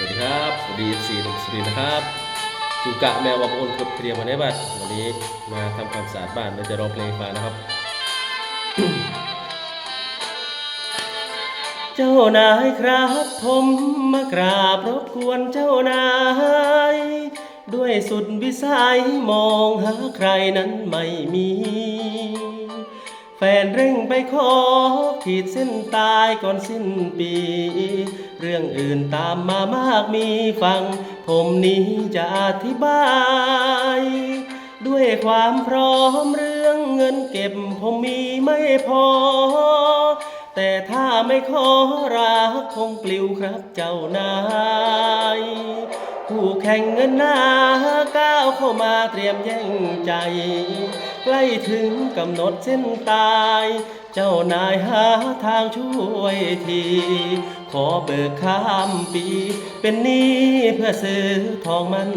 สวัสดีครับ สวัสดีสีหนุ่มสุรินทร์นะครับจูกะแมววับอุ่นครบเคลียร์มาได้บัดวันนี้มาทำความสะอาดบ้านเราจะร้องเพลงให้ฟังนะครับ เจ้านายครับผมมากราบรบกวนเจ้านาย ด้วยสุดวิสัยมองหาใครนั้นไม่มี แฟนเร่งไปขอขีดเส้นตายก่อนสิ้นปี เรื่องอื่นตามมามากมีฟัง ผมนี้จะอธิบาย ด้วยความพร้อมเรื่องเงินเก็บผมมีไม่พอ แต่ถ้าไม่ขอรักคงปลิวครับเจ้านายผู้แข่งเงินหน้าก้าวเข้ามาเตรียมแย่งใจ ใกล้ถึงกำหนดเส้นตาย เจ้านายหาทางช่วยที ขอเบิกข้ามปี เป็นหนี้เพื่อซื้อทองมัน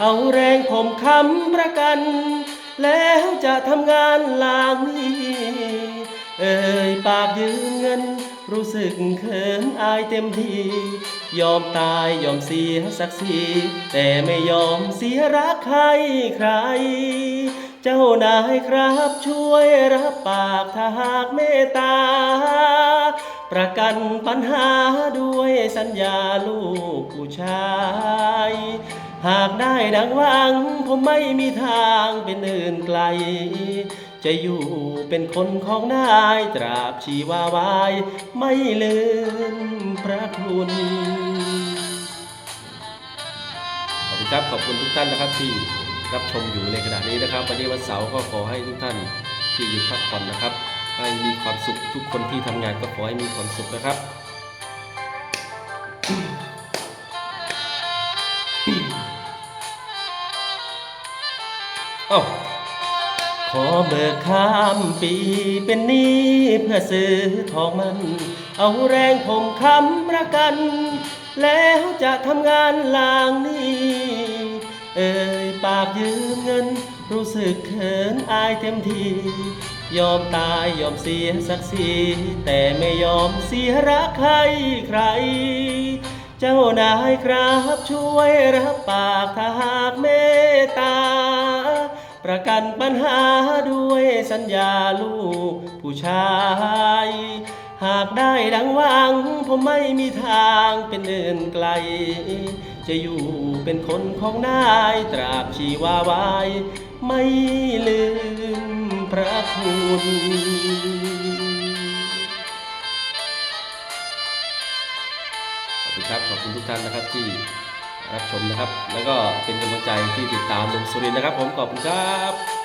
เอาแรงผมค้ำประกัน แล้วจะทำงานลางนี้ เอ่ยปากยืมเงิน รู้สึกเขินอายเต็มทียอมตายยอมเสียศักดิ์ศรีแต่ไม่ยอมเสียรักใครใคร เจ้านายครับช่วยรับปากถ้าหากเมตตา ประกันปัญหาด้วยสัญญาลูกผู้ชาย หากได้ดังหวัง ผมไม่มีทางเป็นอื่นไกล จะอยู่เป็นคนของนายตราบชีวาวาย ไม่ลืมพระคุณขอบคุณครับขอบคุณทุกท่านนะครับที่ รับชมอยู่ในขณะนี้นะครับ วันนี้วันเสาร์ก็ขอให้ทุกท่านที่อยู่พักผ่อนนะครับ ให้มีความสุขทุกคนที่ทำงานก็ขอให้มีความสุขนะครับเอ้าขอเบิกข้ามปีเป็นนี้เพื่อซื้อทองมัน เอาแรงผมค้ำประกัน แล้วจะทำงานลางนี้ เอ่ยปากยืมเงิน รู้สึกเขินอายเต็มทียอมตายยอมเสียศักดิ์ศรีแต่ไม่ยอมเสียรักใครใคร เจ้านายครับช่วยรับปากท กันปัญหาด้วยสัญญาลูกผู้ชาย หากได้ดังหวัง ผมไม่มีทางเป็นอื่นไกล จะอยู่เป็นคนของนายตราบชีวาวายไม่ลืมพระคุณขอบคุณครับขอบคุณทุกท่านนะครับที่ รับชมนะครับ แล้วก็เป็นกำลังใจที่ติดตามลุงสุรินนะครับ ผมขอบคุณครับ